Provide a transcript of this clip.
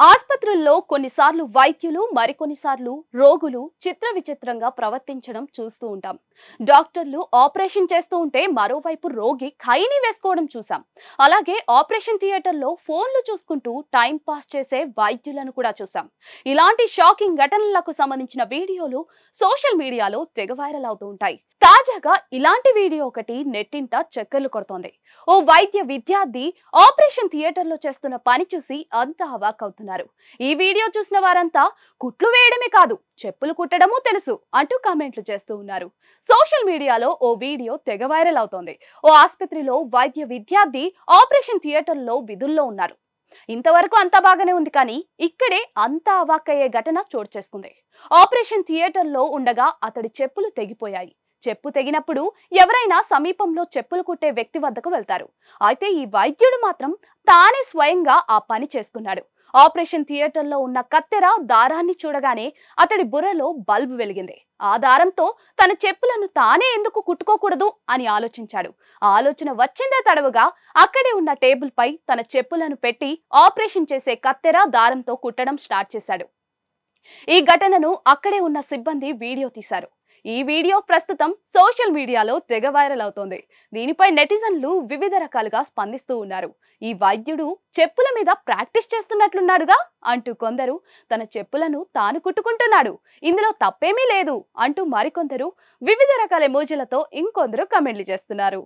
ఆసుపత్రుల్లో కొన్నిసార్లు వైద్యులు మరికొన్నిసార్లు రోగులు చిత్ర విచిత్రంగా ప్రవర్తించడం చూస్తూ ఉంటాం. డాక్టర్లు ఆపరేషన్ చేస్తూ ఉంటే మరోవైపు రోగి ఖైని వేసుకోవడం చూసాం. అలాగే ఆపరేషన్ థియేటర్లో ఫోన్లు చూసుకుంటూ టైం పాస్ చేసే వైద్యులను కూడా చూసాం. ఇలాంటి షాకింగ్ ఘటనలకు సంబంధించిన వీడియోలు సోషల్ మీడియాలో తెగ వైరల్ అవుతూ ఉంటాయి. తాజాగా ఇలాంటి వీడియో ఒకటి నెట్టింట చక్కర్లు కొడుతోంది. ఓ వైద్య విద్యార్థి ఆపరేషన్ థియేటర్లో చేస్తున్న పని చూసి అంతా అవాక్ అవుతున్నారు. ఈ వీడియో చూసిన వారంతా కుట్లు వేయడమే కాదు చెప్పులు కుట్టడమూ తెలుసు అంటూ కామెంట్లు చేస్తూ ఉన్నారు. సోషల్ మీడియాలో ఓ వీడియో తెగ వైరల్ అవుతోంది. ఓ ఆసుపత్రిలో వైద్య విద్యార్థి ఆపరేషన్ థియేటర్లో విధుల్లో ఉన్నారు. ఇంతవరకు అంతా బాగానే ఉంది కానీ ఇక్కడే అంతా అవాక్కయ్యే ఘటన చోటు చేసుకుంది. ఆపరేషన్ థియేటర్లో ఉండగా అతడి చెప్పులు తెగిపోయాయి. చెప్పు తెగినప్పుడు ఎవరైనా సమీపంలో చెప్పులు కుట్టే వ్యక్తి వద్దకు వెళ్తారు. అయితే ఈ వైద్యుడు మాత్రం తానే స్వయంగా ఆ పని చేసుకున్నాడు. ఆపరేషన్ థియేటర్లో ఉన్న కత్తెర దారాన్ని చూడగానే అతడి బుర్రలో బల్బు వెలిగింది. ఆ దారంతో తన చెప్పులను తానే ఎందుకు కుట్టుకోకూడదు అని ఆలోచించాడు. ఆలోచన వచ్చిందే తడవుగా అక్కడే ఉన్న టేబుల్ పై తన చెప్పులను పెట్టి ఆపరేషన్ చేసే కత్తెర దారంతో కుట్టడం స్టార్ట్ చేశాడు. ఈ ఘటనను అక్కడే ఉన్న సిబ్బంది వీడియో తీశారు. ఈ వీడియో ప్రస్తుతం సోషల్ మీడియాలో తెగ వైరల్ అవుతోంది. దీనిపై నెటిజన్లు వివిధ రకాలుగా స్పందిస్తూ ఉన్నారు. ఈ వైద్యుడు చెప్పుల మీద ప్రాక్టీస్ చేస్తున్నట్లున్నాడుగా అంటూ కొందరు తన చెప్పులను తాను కుట్టుకుంటున్నాడు. ఇందులో తప్పేమీ లేదు అంటూ మరికొందరు వివిధ రకాల ఎమోజీలతో ఇంకొందరు కమెంట్లు చేస్తున్నారు.